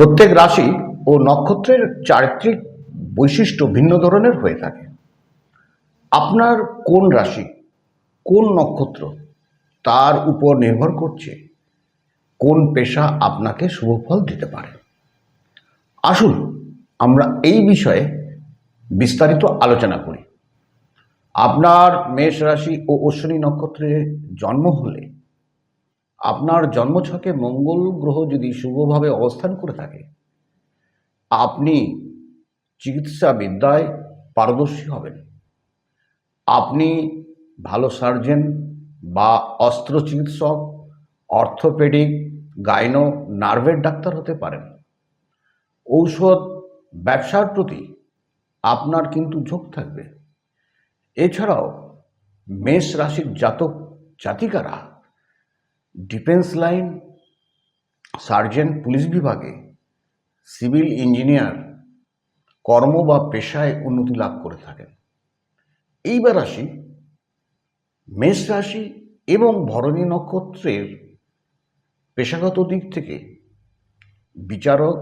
প্রত্যেক রাশি ও নক্ষত্রের চারিত্রিক বৈশিষ্ট্য ভিন্ন ধরনের হয়ে থাকে। আপনার কোন রাশি, কোন নক্ষত্র তার উপর নির্ভর করছে, কোন পেশা আপনাকে শুভফল দিতে পারে? আসুন আমরা এই বিষয়ে বিস্তারিত আলোচনা করি। আপনার মেষ রাশি ও অশ্বিনী নক্ষত্রে জন্ম হলে আপনার জন্মছকে মঙ্গল গ্রহ যদি শুভভাবে অবস্থান করে থাকে, আপনি চিকিৎসা বিদ্যায় পারদর্শী হবেন। আপনি ভালো সার্জন বা অস্ত্র চিকিৎসক, অর্থোপেডিক, গাইনো, নার্ভের ডাক্তার হতে পারেন। ঔষধ, ব্যবসার প্রতি আপনার কিন্তু ঝোঁক থাকবে। এছাড়াও মেষ রাশির জাতক জাতিকারা ডিফেন্স লাইন সার্জেন পুলিশ বিভাগে সিভিল ইঞ্জিনিয়ার কর্ম বা পেশায় উন্নতি লাভ করে থাকেন। এইবার আসি মেষ রাশি এবং ভরণী নক্ষত্রের পেশাগত দিক থেকে। বিচারক,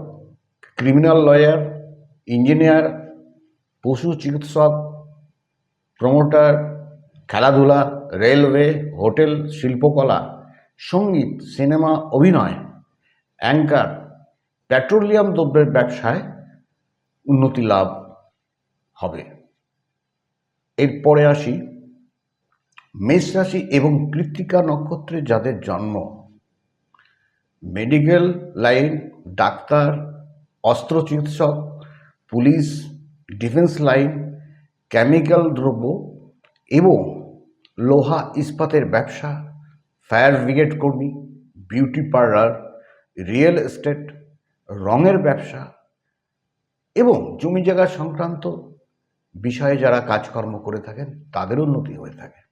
ক্রিমিনাল লয়ার, ইঞ্জিনিয়ার, পশু চিকিৎসক, প্রমোটার, খেলাধুলা, রেলওয়ে, হোটেল, শিল্পকলা সংগীত, সিনেমা, অভিনয়, অ্যাঙ্কার, পেট্রোলিয়াম দ্রব্যের ব্যবসায় উন্নতি লাভ হবে। এরপরে আসি, মেষ রাশি এবং কৃত্তিকা নক্ষত্রে যাদের জন্ম। মেডিকেল লাইন, ডাক্তার অস্ত্র চিকিৎসক পুলিশ, ডিফেন্স লাইন, কেমিক্যাল দ্রব্য এবং লোহা ইস্পাতের ব্যবসা ফায়ার ব্রিগেড কর্মী, বিউটি পার্লার, রিয়েল এস্টেট, রঙের ব্যবসা এবং জমি জায়গা সংক্রান্ত বিষয়ে যারা কাজকর্ম করে থাকেন, তাদের উন্নতি হয়ে থাকে।